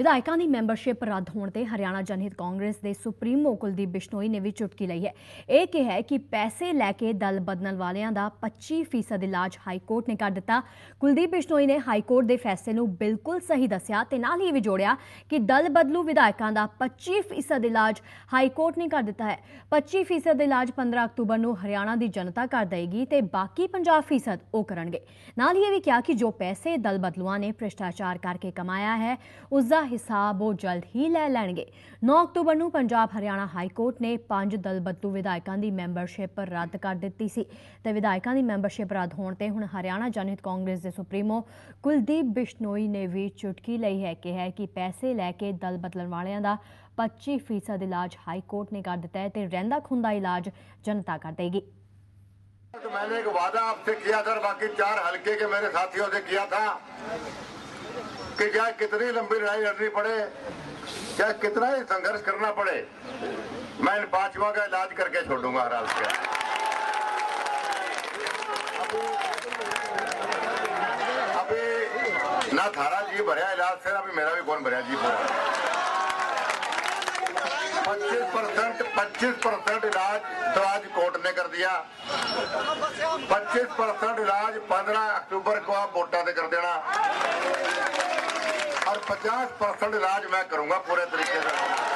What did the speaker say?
ਵਿਧਾਇਕਾਂ ਦੀ ਮੈਂਬਰਸ਼ਿਪ ਰੱਦ ਹੋਣ ਤੇ ਹਰਿਆਣਾ ਜਨਹਿਤ ਕਾਂਗਰਸ ਦੇ ਸੁਪਰੀਮੋ ਕੁਲਦੀਪ ਬਿਸ਼ਨੋਈ ਨੇ ਵੀ ਚੁਟਕੀ ਲਈ ਹੈ। ਇਹ ਕਿਹਾ ਹੈ ਕਿ ਪੈਸੇ ਲੈ ਕੇ ਦਲ ਬਦਲਣ ਵਾਲਿਆਂ ਦਾ 25% ਇਲਾਜ ਹਾਈ ਕੋਰਟ ਨੇ ਕਰ ਦਿੱਤਾ। ਕੁਲਦੀਪ ਬਿਸ਼ਨੋਈ ਨੇ ਹਾਈ ਕੋਰਟ ਦੇ ਫੈਸਲੇ ਨੂੰ ਬਿਲਕੁਲ ਸਹੀ ਦੱਸਿਆ ਤੇ ਨਾਲ ਹੀ ਇਹ ਵੀ ਜੋੜਿਆ ਕਿ ਦਲ ਬਦਲੂ ਵਿਧਾਇਕਾਂ ਦਾ 25% ਇਲਾਜ ਹਾਈ ਕੋਰਟ ਨੇ ਕਰ ਦਿੱਤਾ ਹੈ। 25% ਇਲਾਜ 15 ਅਕਤੂਬਰ ਨੂੰ ਹਰਿਆਣਾ ਦੀ ਜਨਤਾ ਕਰ ਦੇਗੀ ਤੇ ਬਾਕੀ 50% ਉਹ ਕਰਨਗੇ। ਨਾਲ ਹੀ ਇਹ ਵੀ ਕਿਹਾ ਕਿ ਜੋ ਪੈਸੇ ਦਲ ਬਦਲੂਆਂ ਨੇ ਭ੍ਰਿਸ਼ਟਾਚਾਰ ਕਰਕੇ ਕਮਾਇਆ ਹੈ, ਉਸ ਦਾ ਹਿਸਾਬ ਉਹ ਜਲਦ ਹੀ ਲੈ ਲੈਣਗੇ 9 ਅਕਤੂਬਰ ਨੂੰ ਪੰਜਾਬ ਹਰਿਆਣਾ ਹਾਈ ਕੋਰਟ ਨੇ ਪੰਜ ਦਲ ਬਦਲੂ ਵਿਧਾਇਕਾਂ ਦੀ ਮੈਂਬਰਸ਼ਿਪ ਰੱਦ ਕਰ ਦਿੱਤੀ ਸੀ ਤੇ ਵਿਧਾਇਕਾਂ ਦੀ ਮੈਂਬਰਸ਼ਿਪ ਰੱਦ ਹੋਣ ਤੇ ਹੁਣ ਹਰਿਆਣਾ ਜਨਹਿਤ ਕਾਂਗਰਸ ਦੇ ਸੁਪਰੀਮੋ ਕੁਲਦੀਪ ਬਿਸ਼ਨੋਈ ਨੇ ਵੀ ਚੁਟਕੀ ਲਈ ਹੈ ਕਿ ਹੈ ਕਿ ਪੈਸੇ ਲੈ ਕੇ ਦਲ ਬਦਲਣ ਵਾਲਿਆਂ ਦਾ 25% ਇਲਾਜ ਹਾਈ ਕੋਰਟ ਨੇ ਕਰ ਦਿੱਤਾ ਹੈ ਤੇ ਰਹਿੰਦਾ ਖੁੰਦਾ ਇਲਾਜ ਜਨਤਾ ਕਰ ਦੇਗੀ तो मैंने एक वादा आपसे किया था और बाकी चार हल्के के मेरे साथियों से किया था कि चाहे कितनी लंबी लड़ाई लड़नी पड़े चाहे कितना ही संघर्ष करना पड़े मैं इन पांचवा का इलाज करके छोड़ूंगा हर हाल से अभी ना थारा जी भरया इलाज से अभी मेरा भी कौन भरया जी पूरा पच्चीस परसेंट पच्चीस परसेंट इलाज तो आज कोर्ट ने कर दिया पच्चीस परसेंट इलाज पंद्रह अक्टूबर को आप वोटा से कर देना और पचास परसेंट इलाज मैं करूंगा पूरे तरीके से